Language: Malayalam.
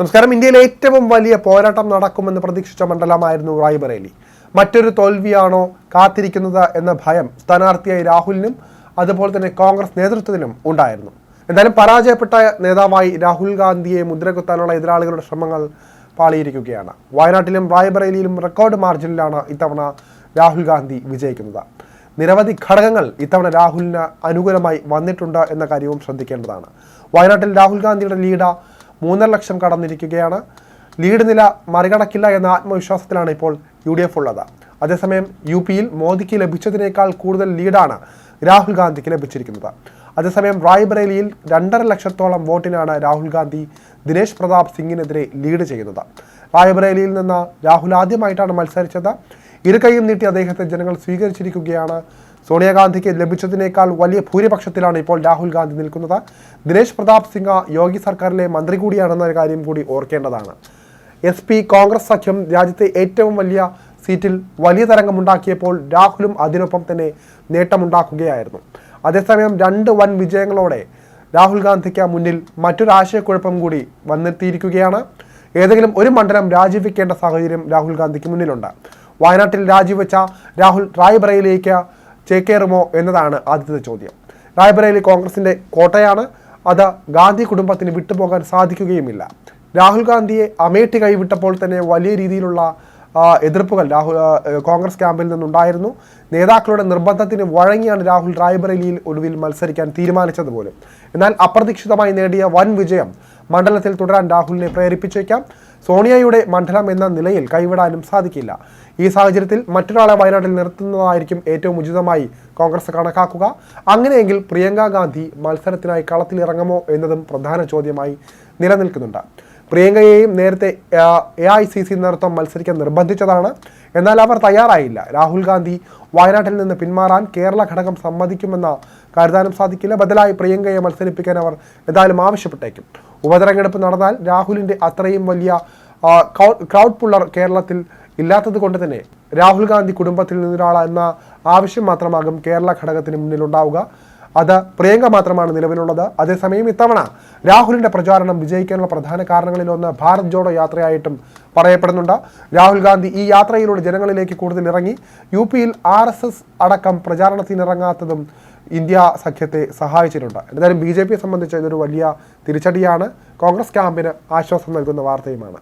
നമസ്കാരം. ഇന്ത്യയിൽ ഏറ്റവും വലിയ പോരാട്ടം നടക്കുമെന്ന് പ്രതീക്ഷിച്ച മണ്ഡലമായിരുന്നു റായ്ബറേലി. മറ്റൊരു തോൽവിയാണോ കാത്തിരിക്കുന്നത് എന്ന ഭയം സ്ഥാനാർത്ഥിയായി രാഹുലിനും അതുപോലെ തന്നെ കോൺഗ്രസ് നേതൃത്വത്തിനും ഉണ്ടായിരുന്നു. എന്തായാലും പരാജയപ്പെട്ട നേതാവായി രാഹുൽ ഗാന്ധിയെ മുദ്രകുത്താനുള്ള എതിരാളികളുടെ ശ്രമങ്ങൾ പാളിയിരിക്കുകയാണ്. വയനാട്ടിലും റായ്ബറേലിയിലും റെക്കോർഡ് മാർജിനിലാണ് ഇത്തവണ രാഹുൽ ഗാന്ധി വിജയിക്കുന്നത്. നിരവധി ഘടകങ്ങൾ ഇത്തവണ രാഹുലിന് അനുകൂലമായി വന്നിട്ടുണ്ട് എന്ന കാര്യവും ശ്രദ്ധിക്കേണ്ടതാണ്. വയനാട്ടിൽ രാഹുൽ ഗാന്ധിയുടെ ലീഡ് മൂന്നര ലക്ഷം കടന്നിരിക്കുകയാണ്. ലീഡ് നില മറികടക്കില്ല എന്ന ആത്മവിശ്വാസത്തിലാണ് ഇപ്പോൾ യു ഡി എഫ് ഉള്ളത്. അതേസമയം യു പിയിൽ മോദിക്ക് ലഭിച്ചതിനേക്കാൾ കൂടുതൽ ലീഡാണ് രാഹുൽ ഗാന്ധിക്ക് ലഭിച്ചിരിക്കുന്നത്. അതേസമയം റായ്ബറേലിയിൽ രണ്ടര ലക്ഷത്തോളം വോട്ടിനാണ് രാഹുൽ ഗാന്ധി ദിനേശ് പ്രതാപ് സിംഗിനെതിരെ ലീഡ് ചെയ്യുന്നത്. റായ്ബറേലിയിൽ നിന്ന് രാഹുൽ ആദ്യമായിട്ടാണ് മത്സരിച്ചത്. ഇരുകൈയും നീട്ടി അദ്ദേഹത്തെ ജനങ്ങൾ സ്വീകരിച്ചിരിക്കുകയാണ്. സോണിയാഗാന്ധിക്ക് ലഭിച്ചതിനേക്കാൾ വലിയ ഭൂരിപക്ഷത്തിലാണ് ഇപ്പോൾ രാഹുൽ ഗാന്ധി നിൽക്കുന്നത്. ദിനേശ് പ്രതാപ് സിംഗ് യോഗി സർക്കാരിലെ മന്ത്രി കൂടിയാണെന്ന കാര്യം കൂടി ഓർക്കേണ്ടതാണ്. എസ് പി കോൺഗ്രസ് സഖ്യം രാജ്യത്തെ ഏറ്റവും വലിയ സീറ്റിൽ വലിയ തരംഗമുണ്ടാക്കിയപ്പോൾ രാഹുലും അതിനൊപ്പം തന്നെ നേട്ടമുണ്ടാക്കുകയായിരുന്നു. അതേസമയം രണ്ട് വൻ വിജയങ്ങളോടെ രാഹുൽ ഗാന്ധിക്ക് മുന്നിൽ മറ്റൊരു ആശയക്കുഴപ്പം കൂടി വന്നെത്തിയിരിക്കുകയാണ്. ഏതെങ്കിലും ഒരു മണ്ഡലം രാജിവെക്കേണ്ട സാഹചര്യം രാഹുൽ ഗാന്ധിക്ക് മുന്നിലുണ്ട്. വയനാട്ടിൽ രാജിവെച്ച രാഹുൽ റായ്ബറയിലേക്ക് ചേക്കേറുമോ എന്നതാണ് ആദ്യത്തെ ചോദ്യം. റായ്ബറേലി കോൺഗ്രസിന്റെ കോട്ടയാണ്. അത് ഗാന്ധി കുടുംബത്തിന് വിട്ടുപോകാൻ സാധിക്കുകയുമില്ല. രാഹുൽ ഗാന്ധിയെ അമേഠി കൈവിട്ടപ്പോൾ തന്നെ വലിയ രീതിയിലുള്ള എതിർപ്പുകൾ രാഹുൽ കോൺഗ്രസ് ക്യാമ്പിൽ നിന്നുണ്ടായിരുന്നു. നേതാക്കളുടെ നിർബന്ധത്തിന് വഴങ്ങിയാണ് രാഹുൽ റായ്ബറേലിയിൽ ഒടുവിൽ മത്സരിക്കാൻ തീരുമാനിച്ചത് പോലും എന്നാൽ അപ്രതീക്ഷിതമായി നേടിയ വൻ വിജയം മണ്ഡലത്തിൽ തുടരാൻ രാഹുലിനെ പ്രേരിപ്പിച്ചേക്കാം. സോണിയയുടെ മണ്ഡലം എന്ന നിലയിൽ കൈവിടാനും സാധിക്കില്ല. ഈ സാഹചര്യത്തിൽ മറ്റൊരാളെ വയനാട്ടിൽ നിർത്തുന്നതായിരിക്കും ഏറ്റവും ഉചിതമായി കോൺഗ്രസ് കണക്കാക്കുക. അങ്ങനെയെങ്കിൽ പ്രിയങ്ക ഗാന്ധി മത്സരത്തിനായി കളത്തിലിറങ്ങുമോ എന്നതും പ്രധാന ചോദ്യമായി നിലനിൽക്കുന്നുണ്ട്. പ്രിയങ്കയെയും നേരത്തെ എ ഐ സി സി നേതൃത്വം മത്സരിക്കാൻ നിർബന്ധിച്ചതാണ്. എന്നാൽ അവർ തയ്യാറായില്ല. രാഹുൽ ഗാന്ധി വയനാട്ടിൽ നിന്ന് പിന്മാറാൻ കേരള ഘടകം സമ്മതിക്കുമെന്ന കരുതാനും സാധിക്കില്ല. ബദലായി പ്രിയങ്കയെ മത്സരിപ്പിക്കാൻ അവർ എന്തായാലും ആവശ്യപ്പെട്ടേക്കും. ഉപതെരഞ്ഞെടുപ്പ് നടന്നാൽ രാഹുലിന്റെ അത്രയും വലിയ ക്രൗഡ് പുള്ളർ കേരളത്തിൽ ഇല്ലാത്തത് കൊണ്ട് തന്നെ രാഹുൽ ഗാന്ധി കുടുംബത്തിൽ നിന്നൊരാൾ എന്ന ആവശ്യം മാത്രമാകും കേരള ഘടകത്തിന് മുന്നിലുണ്ടാവുക. അത് പ്രിയങ്ക മാത്രമാണ് നിലവിലുള്ളത്. അതേസമയം ഇത്തവണ രാഹുലിന്റെ പ്രചാരണം വിജയിക്കാനുള്ള പ്രധാന കാരണങ്ങളിൽ ഒന്ന് ഭാരത് ജോഡോ യാത്രയായിട്ടും പറയപ്പെടുന്നുണ്ട്. രാഹുൽ ഗാന്ധി ഈ യാത്രയിലൂടെ ജനങ്ങളിലേക്ക് കൂടുതൽ ഇറങ്ങി യു പിയിൽ ആർ എസ് എസ് അടക്കം പ്രചാരണത്തിനിറങ്ങാത്തതും ഇന്ത്യ സഖ്യത്തെ സഹായിച്ചിട്ടുണ്ട്. എന്തായാലും ബി ജെ പിയെ സംബന്ധിച്ച് ഇതൊരു വലിയ തിരിച്ചടിയാണ്. കോൺഗ്രസ് ക്യാമ്പിന് ആശ്വാസം നൽകുന്ന വാർത്തയുമാണ്.